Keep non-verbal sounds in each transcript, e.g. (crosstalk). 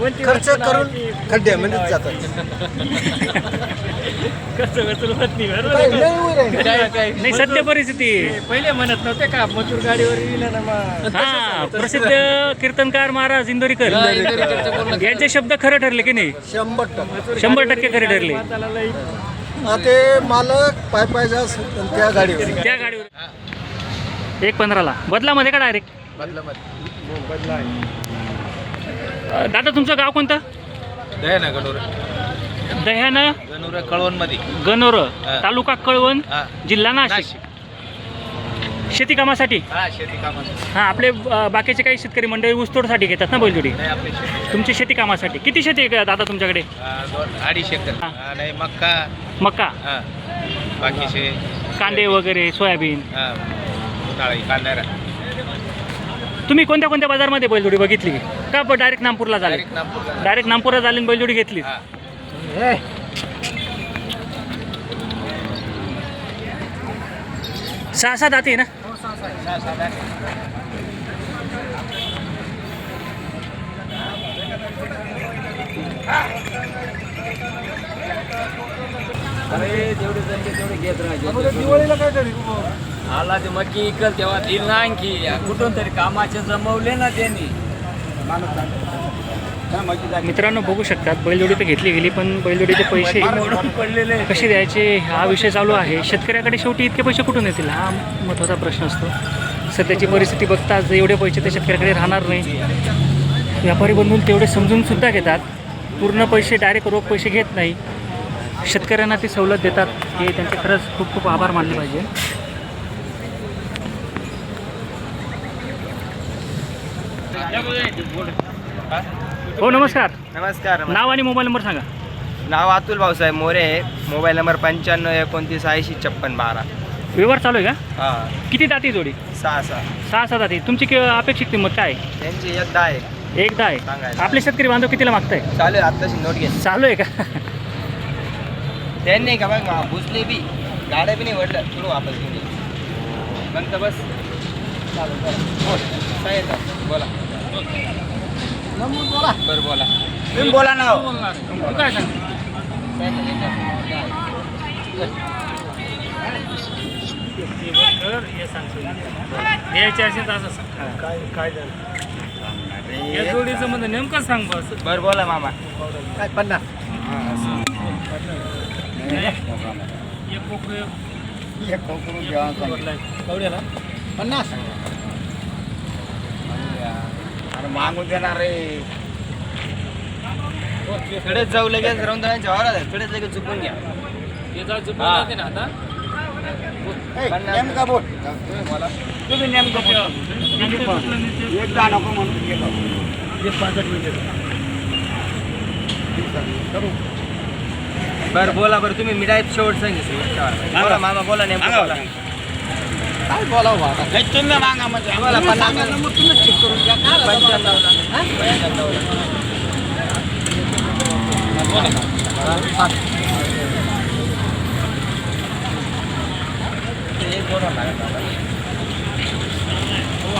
खर्च करून खड्ड्यामध्येच जातात. नाही सत्य परिस्थिती. पहिले म्हणत नव्हते का मजूर गाडीवर हा प्रसिद्ध कीर्तनकार महाराज इंदोरीकर. यांचे शब्द खरं ठरले की नाही? शंभर टक्के. शंभर टक्के खरे ठरले. ते मालक पाय पाय जा त्या गाडीवर. त्या गाडीवर. एक पंधराला. बदलामध्ये का डायरेक्ट दादा तुमचं गाव कोणतं? ना गणूर. दह्यानं गणूर कळवणमध्ये. गणोर. हा. तालुका कळवण हा. जिल्हा नाशिक. नाशिक. शेती कामासाठी? हा शेती हा आपले अ, बाकीचे काही शेतकरी मंडळी ऊसतोडसाठी घेतात ना बैलजोडी? नाही आपली शेती तुमची शेती कामासाठी. किती शेती आहे दादा तुमच्याकडे? हा, दोन अडीच एकर. हा. हा, नाही मक्का. मक्का? हा. बाकीचे कांदे वगैरे सोयाबीन? हा उन्हाळी तुम्ही कोणत्या कोणत्या बाजारमध्ये बैलजोडी बघितली? का डायरेक्ट नागपूरला झाले? डायरेक्ट नागपूरला डायरेक्ट नागपूरला झाली आणि बैलजोडी घेतली हा. सहा सात हाती आहे. ना सहा, सात, आठ. दिवाळीला काय तरी आला ते मक्की इकल तेव्हा दिल ना आणखी कुठून तरी कामाचे जमवले ना त्यांनी. मित्रांनो बघू शकतात बैलजोडी तर घेतली गेली पण बैलजोडीचे पैसे पडलेले. कसे द्यायचे हा विषय चालू आहे. शेतकऱ्याकडे शेवटी इतके पैसे कुठून येतील? हा महत्त्वाचा प्रश्न असतो. सध्याची परिस्थिती बघता एवढे पैसे ते शेतकऱ्याकडे राहणार नाही. व्यापारी बनवून तेवढे समजून सुद्धा घेतात. पूर्ण पैसे डायरेक्ट रोख पैसे घेत नाही. शेतकऱ्यांना ती सवलत देतात. हे त्यांचे खरंच खूप खूप आभार मानले पाहिजे. हो नमस्कार. नमस्कार नाव आणि मोबाईल नंबर सांगा. नाव अतुल भाऊसाहेब मोरे मोबाईल नंबर पंच्याण्णव एकोणतीस ऐंशी छप्पन बारा. व्यवहार चालू आहे का? हा. किती दाती जोडी? सहा सहा. सहा सात दाती. तुमची कि अपेक्षित किंमत काय आहे? त्यांची एक दहा आहे. एकदा आहे. सांगायला. आपले शेतकरी बांधव कितीला मागताय? चालू आहे आत्ताशी नोट घे चालू आहे का? त्यांनी का बघ भुसले बी गाड्या बी नाही वडलं सुरू वापस घेऊन ये. मग तर बस. चालू चला. बोल सांगितलं बोला. बरं बोला. तुम्ही बोला ना हो. तू काय द्यायचे असेल तर असं सांग काय काय झालं या जोडीचं म्हणजे नेमकं सांग बस बरं बोला मामा. काय पन्नास? एक एक पन्नास? मागून देणार रे. कडेच जाऊ लगेच रवंदळांच्या वावरात आहे. कडेच लगेच चुकून घ्या. हा. नेमका बोल. तुम्ही नेमकं बोला. एकदा नको म्हणून गेलो. बरं बोला बरं तुम्ही मिठाई शेवट सांगितलं. बोला मामा बोला नेमकं बोला. काय बोलावं आता नाही तुम्ही मागा म्हणजे बोला पन्नास मग तुम्हीच चेक करून घ्या काय पंच्याण्णवला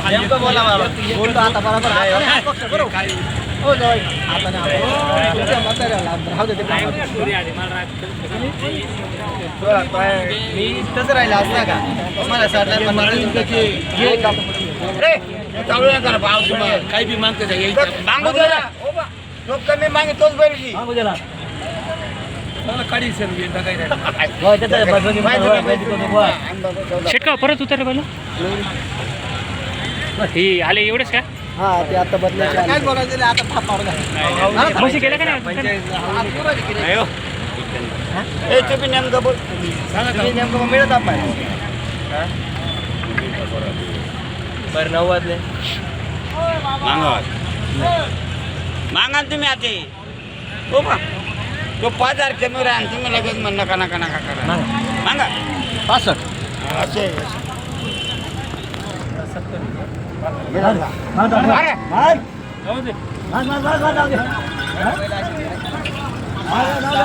नेमकं बोला मामा बोलतो आता बरोबर नाही, हो. हाताने हात बघतो, बरोबर. हो जाऊ हाताने हात बघतो. तुमच्या म्हाताऱ्याला राहू दे ते कामात. बोला, काय- मी तसं राहिलं असता का मला काही बी मागते मागू दे लोक कमी मागे तोच बैल घे. शेटका परत उतर पहिलं ही आले एवढेच का हा ते आता बदलायचे काय बोलायचं आता थाप मारू द्या. म्हशी गेल्या का नाही? नाही हो. ए, तुम्ही नेमकं बोल. तुम्ही नेमकं मिळत आपण. बरं नव्वदले मागा. तुम्ही आता हो का? तो पाच हजार कमी राहा तुम्ही लगेच म्हण नका नका नका करा. मागा. पासष्ट. असे. अरे, हाय.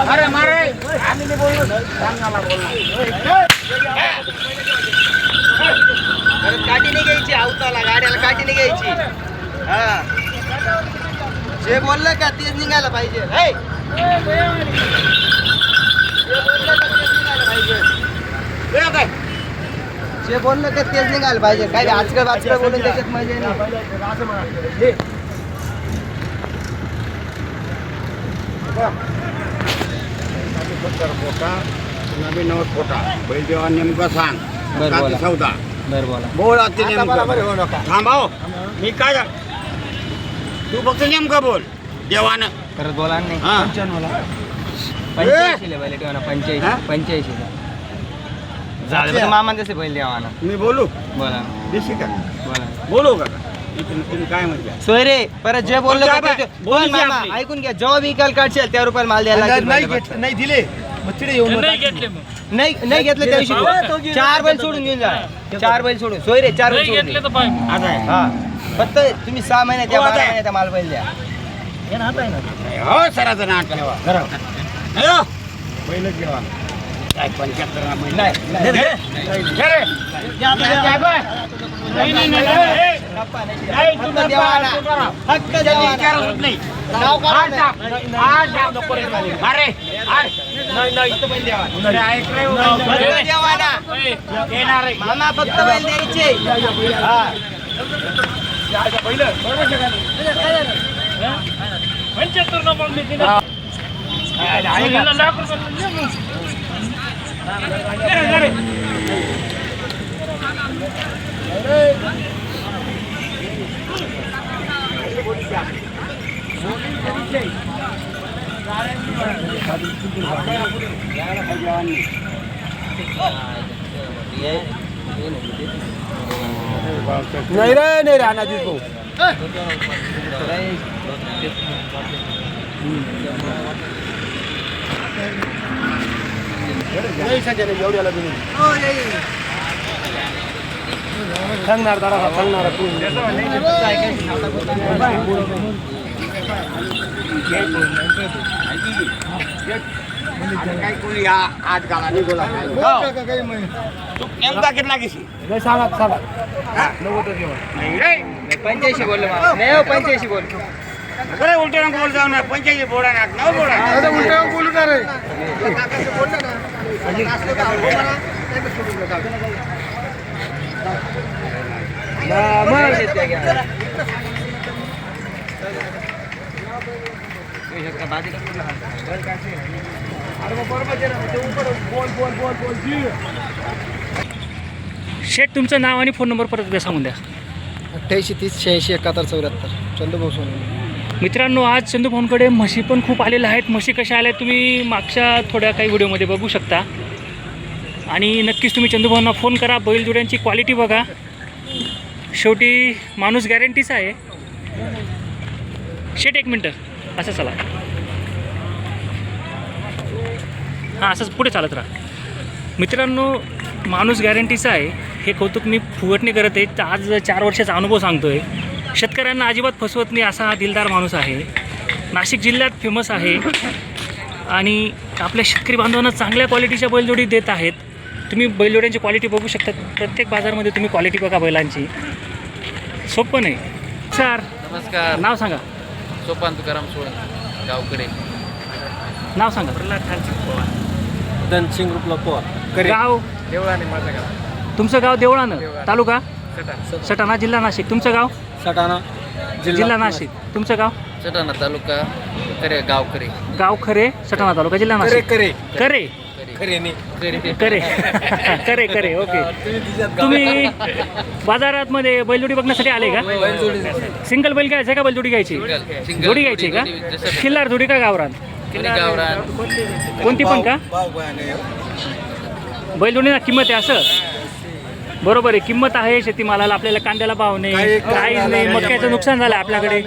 अरे मारे आम्ही नाही नाही घ्यायची आवताला गाड्याला काठी घ्यायची हा जे बोललं का तेच निघायला पाहिजे हे? जे बोललं का तेच निघायला पाहिजे काय? जे बोललं का तेच निघायला पाहिजे. काय आजकाल आजकाल बोलून त्याच्यात मजा नाही. पोटा नवीन नव्वद पोटा बैलदेवा नेमकं सांग बरं, का ते बोला. चौदा बरं बोला बोल आता आता बरोबर होऊ नेमकं नका. थांबाव. मी काय तू फक्त नेमकं बोल. देवानं. परत बोला नाही हा. पंच्याऐंशी बैल ठेवा ना हा? पंच्याऐंशी झालं मामा जसे बैल द्यावा मी बोलू? बोला देशी का बोला बोलू का? तुम्ही काय म्हणता? सोयरे परत जे बोललं बोल का ते- मामा. ऐकून घ्या. जेव्हा विकाल काढशील त्या रुपयाला माल द्यायला लागेल. नाही दिले. मग तिथे येऊन नाही घेतले मग. नाही नाही घेतलं त्या दिवशी. चार बैल सोडून घेऊन जा. चार बैल सोडून. सोयरे चार बैल नाही सोडून घेतले. तर आता आहे. हा. फक्त तुम्ही सहा महिन्याच्या हो, आता बारा आहे. महिन्याचा माल बैल द्या. हो सराचं नाट हॅलो. पहिलंच जेवण काय पंच्याहत्तर ना महिना नाही नाही. घे रे. नाही, नाही, नाही, नाही. नाही, तू फक्त नको, देवाना. तू करा. फक्त त्याची देवाना. विचारच नाही. नाव काढा आज नाही. टाक. आज टाक. अरे, आज. अरे, ऐक रे, फक्त देवाना. येणार आहे. मामा फक्त बैल द्यायचे हा पंच्याहत्तर न मग मी दिलं. सोनीला लाख रुपये दिले मग. नाही रे नाही रे अनाजी भाऊ नाही सध्या नाही एवढ्याला बी नाही. सांगणार दादा सांगणार तू आता काय कोणी या आठ गाला नाही बोला तू नेमका कितला घेशील नाही सांगा सांगा नाही रे पंच्याऐंशी बोललो मामा नाही हो पंच्याऐंशी बोल बरे उलटे नको बोल जाऊ ना पंचायती बोडा ना नऊ बोडा उलटा बोलू ना रे? शेठ तुमचं नाव आणि फोन नंबर परत सांगून द्या. अठ्ठ्याऐंशी तीस शहाऐंशी एकाहत्तर चौऱ्याहत्तर. चंदूभाऊ सोनवणे. मित्रांनो आज चंदूभाऊंकडे म्हशी पण खूप आलेल्या आहेत. म्हशी कशा आल्या तुम्ही मागच्या थोड्या काही व्हिडिओमध्ये बघू शकता. आणि नक्कीच तुम्ही चंदूभाऊंना फोन करा. बैलजोड्यांची क्वालिटी बघा. शेवटी माणूस गॅरंटीच आहे. शेट एक मिनटं. असं चला. हां असंच पुढे चालत राहा. मित्रांनो माणूस गॅरंटीचा आहे. हे कौतुक मी फुगटणे करत आहे. आज चार वर्षाचा अनुभव सांगतो आहे शेतकऱ्यांना अजिबात फसवत नाही असा हा दिलदार माणूस आहे. नाशिक जिल्ह्यात फेमस आहे. आणि आपल्या शेतकरी बांधवांना चांगल्या क्वालिटीच्या बैलजोडी देत आहेत. तुम्ही बैलजोड्यांची क्वालिटी बघू शकता. प्रत्येक बाजारमध्ये तुम्ही क्वालिटी बघा बैलांची. सोपं नाही सर नमस्कार. नाव सांगा. सोपान तुकाराम सोळन गावकडे नाव सांगा. धनसिंग रुपला पवार. गाव? देवळाने माझं गाव. तुमचं गाव देवळानं. तालुका? सटाणा सटाणा जिल्हा नाशिक तुमचं गाव सटाणा जिल्हा नाशिक तुमचं गाव सटाणा तालुका करे गाव करे गाव खरे सटाणा तालुका जिल्हा नाशिक करे करे करे करे करे करे ओके तुम्ही बाजारात मध्ये बैलजोडी बघण्यासाठी आले का सिंगल बैल घ्यायचं का बैलजोडी घ्यायची जोडी घ्यायची का खिल्लार जोडी का गावरान कोणी गावरान कोणती पण का बैलजोडीला किंमत आहे असं बरोबर आहे. किंमत आहे शेतीमालाला आपल्याला कांद्याला भाव नाही काहीच नाही मक्याचं नुकसान झालं आपल्याकडे.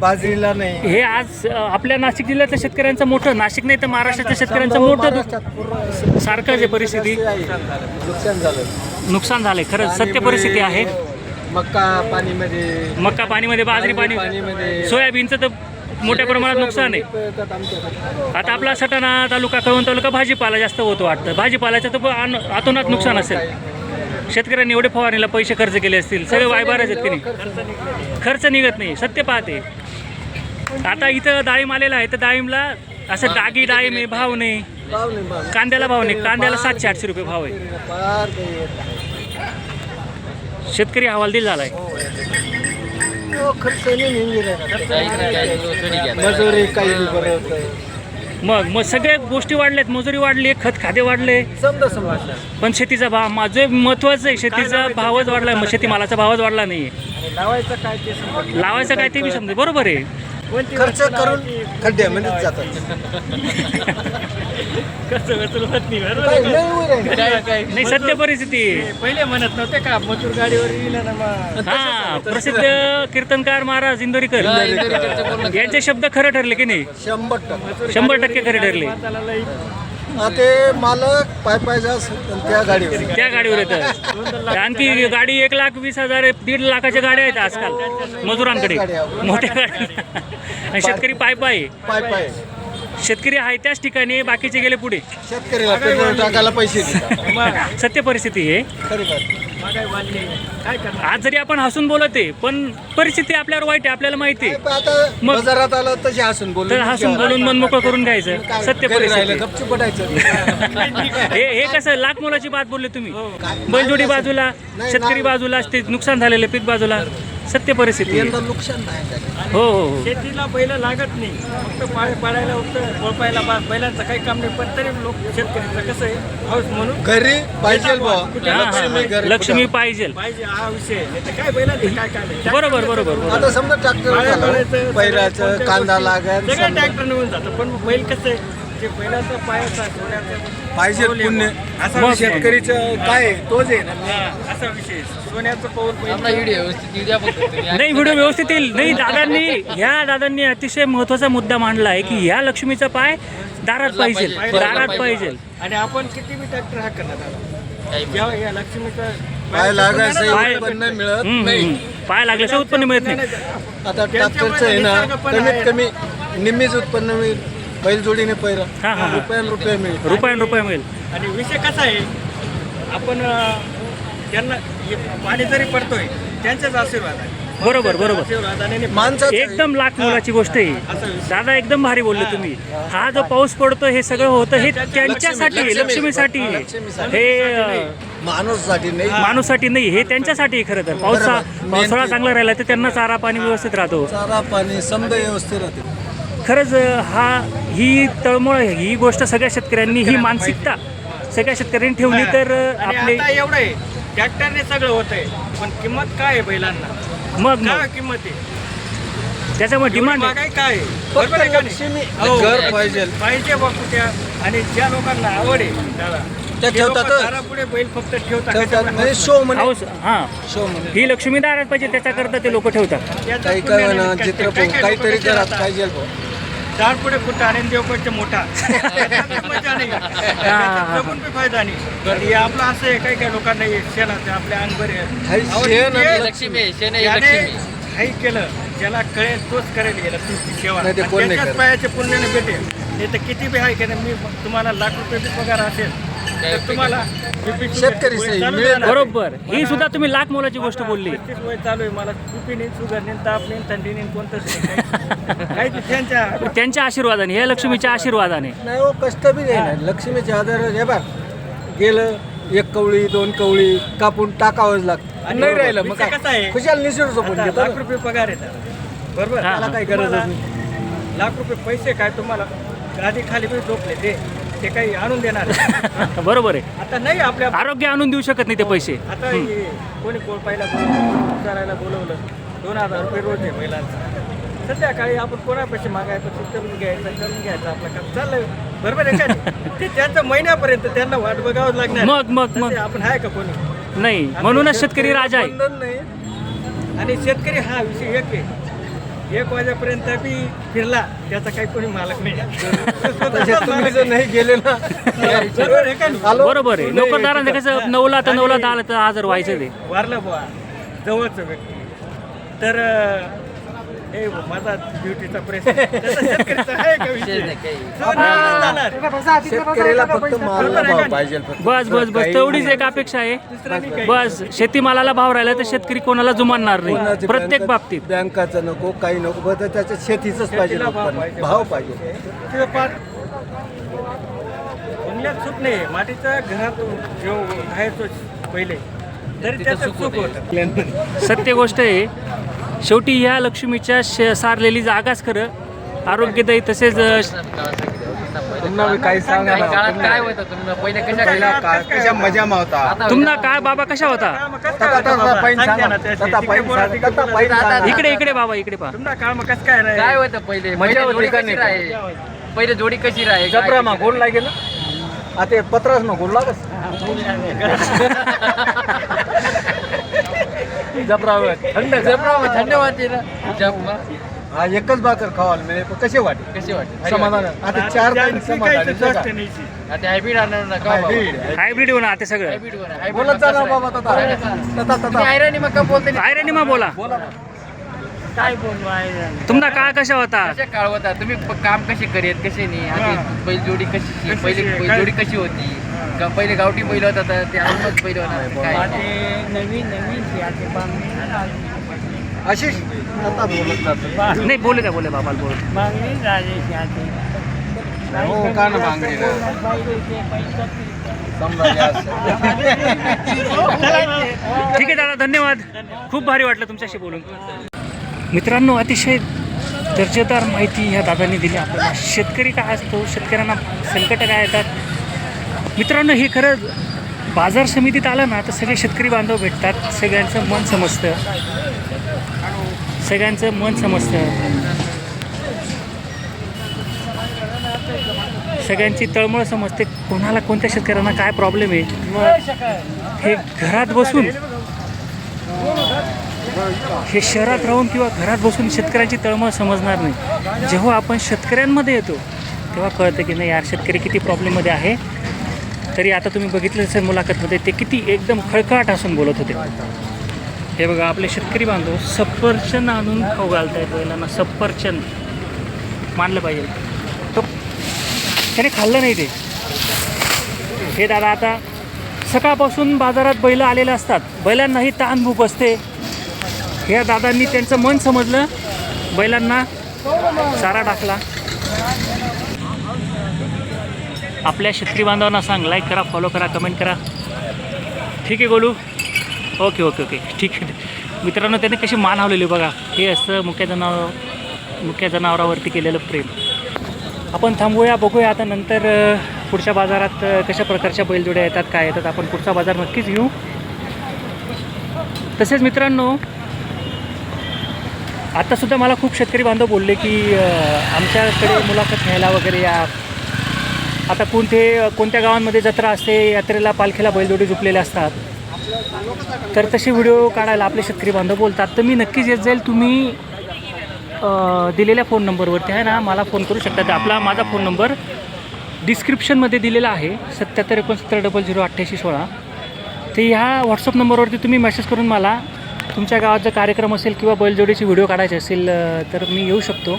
बाजरीला नाही. हे आज अ, आपल्या नाशिक जिल्ह्यातल्या शेतकऱ्यांचं मोठं नाशिक नाही तर महाराष्ट्राच्या शेतकऱ्यांचं मोठं दु- सारखंच आहे परिस्थिती. नुकसान झालं नुकसान झालंय खरंच सत्य परिस्थिती आहे. मक्का पाणीमध्ये मका पाणीमध्ये बाजरी पाणी पाणीमध्ये. सोयाबीनचं तर मोठ्या प्रमाणात नुकसान आहे. येतात आमच्याकडे. आता आपला सटाणा तालुका कळवण तालुका भाजीपाला जास्त होतो वाटतं. भाजीपाल्याचं तर आन- अतोनात नुकसान असेल. शेतकऱ्यांनी एवढे फवारणीला पैसे खर्च केले असतील. सगळे वायबारच आहेत की नाही? खर्च निघत नाही. सत्य पाहते. आता इथं डाळिंब आलेला आहे. तर डाळिंबला असं डागी डाळिंब आहे भाव नाही. भाव नाही भाव कांद्याला भाव नाही. कांद्याला सातशे आठशे रुपये भाव आहे. शेतकरी हवालदिल झालाय. हो, खर्च मग मग सगळ्या गोष्टी वाढल्यात. मजुरी वाढली खत खाते वाढले. समजा समजा पण शेतीचा भाव माझं महत्वाचं आहे शेतीचा भावच वाढला मग शेतीमालाचा भावच वाढला नाही. लावायचं काय ते समजा. लावायचं काय ते बी समजा बरोबर आहे. खर्च करून खड्ड्यामध्येच जातात. (laughs) नाही सत्य परिस्थिती. पहिले म्हणत नव्हते का मजूर गाडीवर येईल ना मग हा प्रसिद्ध कीर्तनकार महाराज इंदोरीकर. यांचे शब्द खरं ठरले की नाही? शंभर टक्के. शंभर टक्के खरे ठरले. ते मालक पाय पाय जा त्या गाडीवर. त्या गाडीवर येतं. आणखी गाडी एक लाख वीस हजार दीड लाखाच्या गाड्या आहेत आजकाल मजुरांकडे. मोठ्या गाड्या. आणि शेतकरी पाय पाय. आहे. पाय पाय. शेतकरी आहे त्याच ठिकाणी बाकीचे गेले पुढे. शेतकऱ्याला पेट्रोल टाकायला पैसे देतात. (laughs) सत्य परिस्थिती आहे. खरी बात. आज जरी आपण हसून बोलत आहे पण परिस्थिती आपल्यावर वाईट आहे आपल्याला माहिती आहे. आता मग- बाजारात आलं तसे हसून बोलून तर हसून बोलून मन मोकळं करून घ्यायचं. सत्य घरी राहिलं परिस्थिती गपचूप हे हे कसं लाख मोलाची बात बोलले तुम्ही. बैलजोडी बाजूला शेतकरी बाजूला ते नुकसान झालेलं पीक बाजूला. सत्य परिस्थिती आहे. यंदा नुकसान नाही झालं. हो हो हो. शेतीला बैल लागत नाही. फक्त पाय पाडायला फक्त कोळपायला बा बैलांचं काही काम नाही. पण तरी लोक शेतकऱ्यांचं कसं आहे? हाऊस म्हणून घरी पाहिजे बुवा. हा, हा, लक्ष्मी हा. घरी लक्ष्मी पाहिजे. पाहिजे हा विषय आहे. नाही तर काय बैलांचं काय काय नाही? बरोबर बरोबर बरोबर. आता समजा ट्रॅक्टर पैराचं कोणत्या कांदा गोष्टी- लागेल सगळं समजा. ट्रॅक्टर निघून जातं पण बैल कसं आहे? जे बैलाचा पायाचा सोन्याचा पाहिजे पुण्य. असा मग-. शेतकरीचं काय आहे? तोच आहे ना असा विषय. सोन्याचं तुम्ही. नाही व्हिडिओ व्यवस्थित येईल नाही दादांनी ह्या (laughs) दादांनी अतिशय महत्त्वाचा मुद्दा मांडला आहे की ह्या लक्ष्मीचा पाय दारात पाहिजे पाहिजे. दारात पाहिजे आणि आपण किती बी ट्रॅक्टर हा करणार जेव्हा या लक्ष्मीचा पाय लागायचं पाय- उत्पन्न मिळत हम्म, नाही हम्म. पाय लागल्याशिवाय उत्पन्न मिळत नाही आता ट्रॅक्टरचं आहे ना कमीत कमी निम्मीच उत्पन्न मिळेल बैलजोडीने पैरा हा, हा, हा. रुपयान रुपये मिळेल. रुपयान रुपये मिळेल. आणि विषय कसा आहे आपण त्यांना हे पाणी जरी पडतोय त्यांचाच आशीर्वाद आहे. बरोबर बरोबर. माणसाचं एकदम लाख मोलाची गोष्ट आहे. दादा एकदम भारी बोलले तुम्ही. हा. जो पाऊस पडतो हे सगळं होतं हे त्यांच्यासाठी आहे, लक्ष्मीसाठी. हे माणूससाठी नाही. माणूसाठी नाही हे त्यांच्यासाठी आहे खरं तर. पावसा. पावसाळा चांगला राहिला तर त्यांना चारा पाणी व्यवस्थित राहतो. चारा पाणी समजा व्यवस्थित राहते. खरंच हा ही तळमळ ही गोष्ट सगळ्या शेतकऱ्यांनी ही मानसिकता सगळ्या शेतकऱ्यांनी ठेवली तर आपले आता एवढं आहे ट्रॅक्टरने सगळं होतंय पण किंमत काय आहे बैलांना? मग काय किंमत आहे? त्याच्यामुळे डिमांड आहे. महागाई काय आहे? बरोबर आहे का नाही? हो. घर पाहिजे. पाहिजे बापू त्या आणि ज्या लोकांना आवड आहे त्याला त्या. दारापुढे बैल फक्त ठेवतात ठेवतात. त्याच्यामुळे म्हणजे शो म्हणे हाऊस हा. शो म्हणे ही लक्ष्मी दारात पाहिजे त्याच्याकरता ते लोक ठेवतात. काही काय नाही. ना काय- चित्र काय- काय काहीतरी विचारतात, पाहिजे बुवा. दार पुढे आणि देवकडचे मोठा. (laughs) त्याच्यात मजा नाही. त्याच्यात जगून बी फायदा नाही. पण हे आपलं असं आहे काही काही लोकांना हे शेणाचं आपल्या अंगभर हाय, आहे शेण अहो, आपलं ते- लक्ष्मी आहे, शेण आहे, त्याने लक्ष्मी. काही केलं ज्याला कळेल तोच करेल गेला तुमची सेवा. नाही ते आणि कोण नाही त्याच्याच करत. पायाचे पुण्याने भेटेल नाही तर किती बी आहे की नाही, मी तुम्हाला लाख रुपये बी पगार असेल तर तुम्हाला BP ची शेतकरी वय सही चालू मिळेल. राहणार. बरोबर. ही सुद्धा तुम्ही लाख मोलाची गोष्ट बोलली. पस्तीस वय चालू आहे. मला बीपी नाही शुगर नाही ताप नाही थंडी नाही कोणतंच नाही. काही काही त्यांच्या त्यांच्या आशीर्वादाने या लक्ष्मीच्या आशीर्वादाने. नाही हो कष्ट बी नाही ना. लक्ष्मीच्या आधार हे बघ गेलं एक कवळी दोन कवळी कापून टाकावंच लागतं. नाही राहिलं मग कसा आहे? खुशाल निसरू झोपून आता घेतो लाख रुपये पगार येतात बरोबर? हा, त्याला. काही गरज नाही. लाख रुपये पैसे काय तुम्हाला? गादी खाली बी झोपले ते. ते काही आणून देणार. (laughs) बरोबर आहे. आता नाही आपल्या आरोग्य आणून देऊ शकत नाही ते पैसे. आता हे कोणी कोळपायला बोलवलं करायला बोलवलं दोन हजार रुपये रोज आहे महिलांचा. संध्याकाळी आपण कोणापेक्षा मागायचं करून घ्यायचं करून घ्यायचं आपलं काम. चाललं बरोबर आहे का? (laughs) ते त्यांचं महिन्यापर्यंत त्यांना वाट बघावं लागणार. मग, मग, मग. तसे आपण आहे का कोणी? नाही म्हणूनच शेतकरी राजा आहे. बंधन नाही. आणि शेतकरी हा विषय एक आहे. एक वाजेपर्यंत बी फिरला त्याचा काही कोणी मालक नाही. जर नाही गेले ना बरोबर आहे का नाही? आलो बरोबर आहे. नोकरदारांचं कसं नऊला तर नऊला दहाला तर हजर व्हायचं ते. वारलं बुवा जवळचं व्यक्ती. तर अं, हे माझा ड्युटीचा प्रेस शेतकरीचा आहे का विषय? जो नाही जाणार. शेतकऱ्याला फक्त माल पाहिजे बस बस बस. तेवढीच एक अपेक्षा आहे. बस शेतीमालाला भाव राहिला तर शेतकरी कोणाला जुमानणार नाही. प्रत्येक बाबतीत. बँकाचं नको काही नको. बस त्याच्या शेतीचंच पाहिजे भाव. पाहिजे. बंगल्यात नाही. मातीचा घरात जो आहे तो पहिले तरी त्याचं सुख होतं. सत्य गोष्ट आहे. शेवटी ह्या लक्ष्मीच्या श- सारलेली जागाच खरं आरोग्यदायी तसेच मी काही. काळात काय होतं तुम्ही पहिले कशा पहिला काळ कशा मजा मावता आता तुमना काय बाबा कशा होता सांग. ना सांगा. सांगा. इकडे इकडे बाबा इकडे पहा कसं काय नाही काय होतं पहिले मजा पहिले होती जोडी का कशी नाही? राहे पहिले जोडी कशी राहे जबरा मा गोड लागेल आता पत्रास ना गोड लागस (laughs) जबरा थंड जबरा थंड वाटते ना जबरा हा एकच भाकर खावाल म्हणजे कसे वाटे कशी वाटते समाधान. आता चार समाधान नाही. आता हायब्रिड आणणार ना का हायब्रीड. हायब्रिड होणार आता सगळं. हायब्रिड बोलत जा ना बाबा तथा. तथा तथा. आयरणी मग का बोलते आयरणी मा बोला. काय बोलू आहे तुमचा काळ कशा होता? कशा काळ होता? तुम्ही प- काम कसे करेत कसे नाही? आधी बैल जोडी कशी पहिले शे- बैल काय- जोडी कशी होती? का पहिले गावठी बैल होता तर ते आत्मच बैल होणार काय? नवीन नवीन आशिष? तथा बोलत जातो. नाही बोलू द्या बोले बाबा बोल मागणी हो का ना ठीक आहे दादा धन्यवाद. खूप भारी वाटलं तुमच्याशी बोलून. मित्रांनो अतिशय दर्जेदार माहिती ह्या दादांनी दिली. आपल्याला शेतकरी काय असतो शेतकऱ्यांना संकट काय येतात मित्रांनो हे खरं बाजार समितीत आलं ना तर सगळे शेतकरी बांधव भेटतात. सगळ्यांचं मन समजतं. सगळ्यांचं मन समजतं. सगळ्यांची तळमळ समजते. कोणाला कोणत्या शेतकऱ्यांना काय प्रॉब्लेम आहे? हे घरात बसून हे शहरात राहून किंवा घरात बसून शेतकऱ्यांची तळमळ समजणार नाही. जेव्हा आपण शेतकऱ्यांमध्ये येतो तेव्हा कळतं की नाही यार शेतकरी किती प्रॉब्लेममध्ये आहे. तरी आता तुम्ही बघितलं सर मुलाखतमध्ये ते किती एकदम खळखळाट असून बोलत होते. हे बघा आपले शेतकरी बांधव सफरचंद आणून खाऊ आहेत बैलांना सफरचंद. मानलं पाहिजे. तो त्याने खाल्लं नाही ते. हे दादा आता सकाळपासून बाजारात बैल आलेले असतात. बैलांनाही ताण भूक असते. ह्या दादांनी त्यांचं मन समजलं. बैलांना चारा टाकला. आपल्या शेतकरी बांधवांना सांग लाईक करा फॉलो करा कमेंट करा. ठीक आहे गोलू? ओके ओके ओके ठीक आहे. मित्रांनो त्याने कशी मान हवलेली बघा. हे असं मुख्य जनावर मुख्य जनावरावरती केलेलं प्रेम. आपण थांबूया बघूया आता नंतर पुढच्या बाजारात कशा प्रकारच्या बैलजोड्या येतात काय येतात. आपण पुढचा बाजार नक्कीच घेऊ. तसेच मित्रांनो आत्तासुद्धा मला खूप शेतकरी बांधव बोलले की आमच्याकडे मुलाखत घ्यायला वगैरे या आता कोणते कोणत्या गावांमध्ये जत्रा असते यात्रेला पालखीला बैलजोडी झुपलेले असतात? तर तसे व्हिडिओ काढायला आपले शेतकरी बांधव बोलतात. तर मी नक्कीच येत जाईल तुम्ही दिलेल्या फोन नंबरवरती आहे ना मला फोन करू शकता. आपला माझा फोन नंबर डिस्क्रिप्शनमध्ये दिलेला आहे सत्याहत्तर एकोणसत्तर डबल झिरो अठ्ठ्याऐंशी सोळा. तर ह्या व्हॉट्सअप नंबरवरती तुम्ही मेसेज करून मला तुमच्या गावात जर कार्यक्रम असेल किंवा बैलजोडीची व्हिडिओ काढायचे असेल तर मी येऊ शकतो.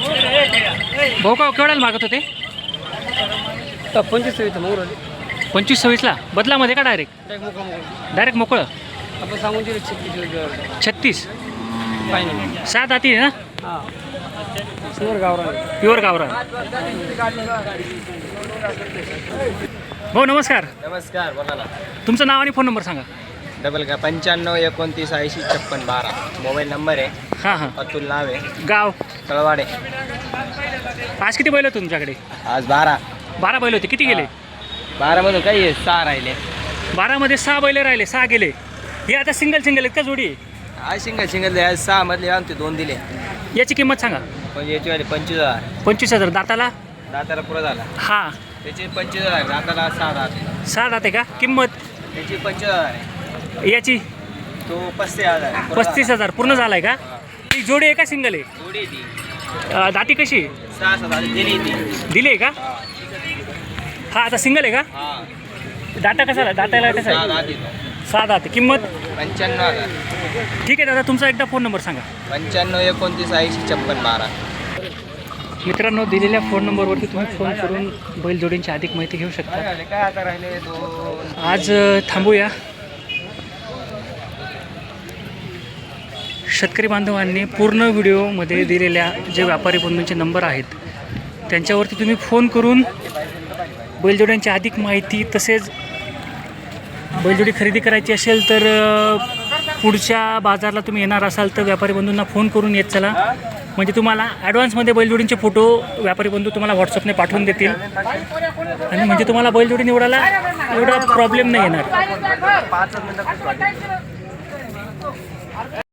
भाऊ का केवढ्याला मागत होते? पंचवीस येतं मोर पंचवीस सव्वीसला बदलामध्ये का डायरेक्ट डायरेक्ट मोकळं आपण सांगून दिले छत्तीस छत्तीस? फायनल सात आती ना? हां. समोर गावरा प्युअर गावरान. भाऊ नमस्कार. नमस्कार बोला ना. तुमचं नाव आणि फोन नंबर सांगा. डबल का पंच्याण्णव एकोणतीस ऐंशी छप्पन बारा. मोबाईल नंबर आहे. हां हां. अतुल नाव. आहे गाव? तळवाडे. आज किती बैल होते तुमच्याकडे? आज बारा. बारा बैल होते. किती गेले? बारामधून काही आहे सहा राहिले. बारामध्ये सहा बैल राहिले सहा गेले. हे आता सिंगल सिंगल आहेत का जोडी? हा सिंगल सिंगल द्या सहा मधले आमचे दोन दिले. याची किंमत सांगा. पण याची वाले पंचवीस हजार. पंचवीस हजार. दाताला? दाताला पुरा झाला. हा. त्याचे पंचवीस हजार दाताला सहा दात सहा दाते का? किंमत? त्याची पंचवीस हजार आहे. याची? तो पस्तीस हजार आहे. पुरा पस्तीस हजार. पूर्ण झालाय का? ती जोडी आहे का सिंगल आहे? ती. अं, दाती कशी सहा सात हजार दिली ती. दिली आहे का? हा. आता सिंगल आहे का? हा. दाता कसा दाताला कसा सहा आहे दहा दिली सहा दाते किंमत? पंच्याण्णव हजार. ठीक आहे दादा तुमचा एकदा फोन नंबर सांगा. पंच्याण्णव एकोणतीस ऐंशी छप्पन बारा. मित्रांनो दिलेल्या फोन नंबरवरती तुम्ही फोन करून बैलजोडींची अधिक माहिती घेऊ शकता. काय झाले? काय आता राहिले? दोन आज अ, थांबूया. शेतकरी बांधवांनी पूर्ण व्हिडिओमध्ये दिलेल्या जे व्यापारी बंधूंचे नंबर आहेत त्यांच्यावरती तुम्ही फोन करून बैलजोड्यांची अधिक माहिती तसेच बैलजोडी खरेदी करायची असेल तर पुढच्या बाजारला तुम्ही येणार असाल तर व्यापारी बंधूंना फोन करून येत चला. म्हणजे तुम्हाला ॲडव्हान्समध्ये बैलजोडींचे फोटो व्यापारी बंधू तुम्हाला व्हॉट्सअपने पाठवून देतील. आणि म्हणजे तुम्हाला बैलजोडी निवडायला एवढा प्रॉब्लेम नाही येणार. पाच मिनिटं